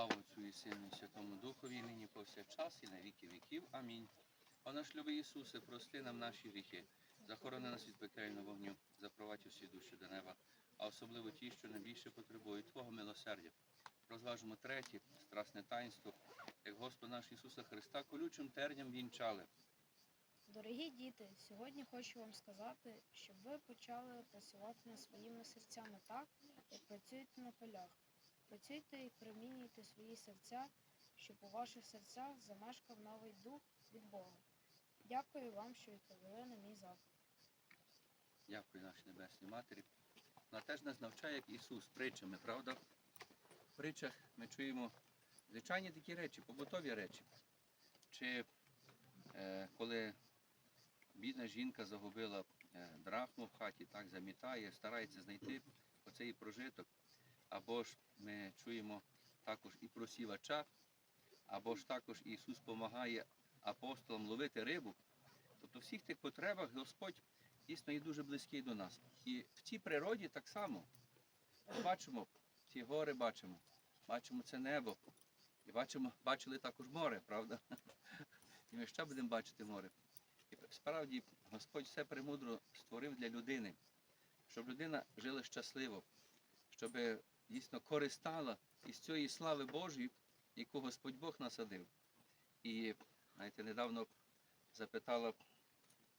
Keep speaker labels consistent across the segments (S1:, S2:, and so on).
S1: Слава Отцю і Сину і Святому Духові, нині повсякчас, і на віки віків. Амінь. О наш любий Ісусе, прости нам наші гріхи, захорони нас від пекельного вогню, запровадь усі душі до неба, а особливо ті, що найбільше потребують Твого милосердя. Розважимо третє, страсне таїнство, як Господа наш Ісуса Христа колючим терням вінчали.
S2: Дорогі діти, сьогодні хочу вам сказати, щоб ви почали працювати над своїми серцями так, як працюють на полях. Працюйте і примінюйте свої серця, щоб у ваших серцях замешкав новий дух від Бога. Дякую вам, що відповіли на мій заклик.
S1: Дякую нашій Небесній Матері. Вона теж нас навчає, як Ісус, притчами, правда? В притчах ми чуємо звичайні такі речі, побутові речі. Чи е, коли бідна жінка загубила е, драхму в хаті, так замітає, старається знайти оцей прожиток. Або ж ми чуємо також і про сівача, або ж також Ісус допомагає апостолам ловити рибу. Тобто в всіх тих потребах Господь дійсно є дуже близький до нас. І в цій природі так само бачимо ці гори, бачимо, бачимо це небо, і бачимо, бачили також море, правда? І ми ще будемо бачити море. І справді Господь все премудро створив для людини, щоб людина жила щасливо, щоб дійсно користала із цієї слави Божої, яку Господь Бог насадив. І знаєте, недавно запитала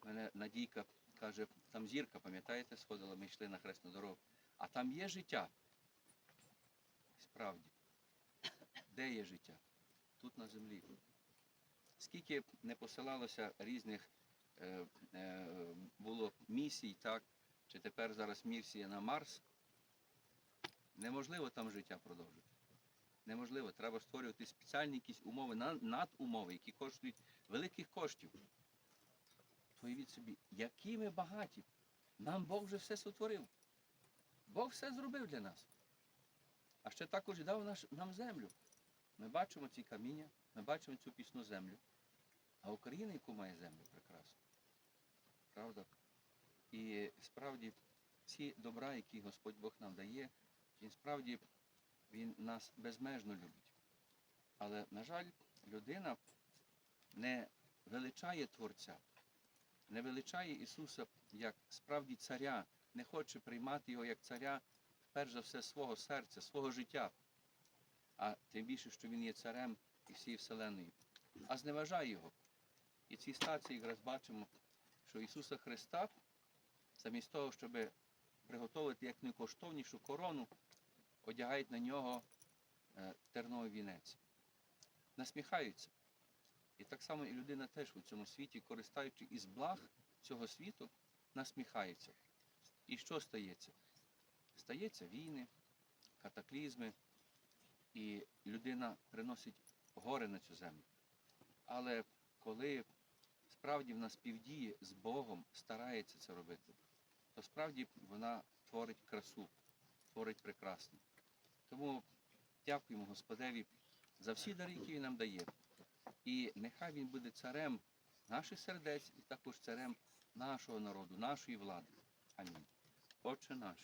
S1: мене Надійка, каже, там зірка, пам'ятаєте, сходила, ми йшли на хресну дорогу. А там є життя. Справді. Де є життя? Тут на землі. Скільки не посилалося різних е, е, було місій, так, чи тепер зараз місія на Марс, неможливо там життя продовжити. Неможливо. Треба створювати спеціальні якісь умови, на- надумови, які коштують великих коштів. Уявіть собі, які ми багаті. Нам Бог вже все сотворив. Бог все зробив для нас. А ще також дав наш, нам землю. Ми бачимо ці каміння, ми бачимо цю пісну землю. А Україна, яку має землю, прекрасно. Правда? І справді ці добра, які Господь Бог нам дає, він справді він нас безмежно любить. Але, на жаль, людина не величає Творця, не величає Ісуса як справді царя, не хоче приймати його як царя, перш за все, свого серця, свого життя, а тим більше, що Він є царем і всієї Вселеної, а зневажає його. І ці стації якраз бачимо, що Ісуса Христа, замість того, щоб приготувати як найкоштовнішу корону, одягають на нього е, терновий вінець. Насміхаються. І так само і людина теж у цьому світі, користаючи із благ цього світу, насміхається. І що стається? Стається війни, катаклізми, і людина приносить горе на цю землю. Але коли справді вона співдіє з Богом, старається це робити, то справді вона творить красу, творить прекрасне. Тому дякуємо Господеві за всі дари, які Він нам дає. І нехай Він буде царем наших сердець і також царем нашого народу, нашої влади. Амінь. Отче наш,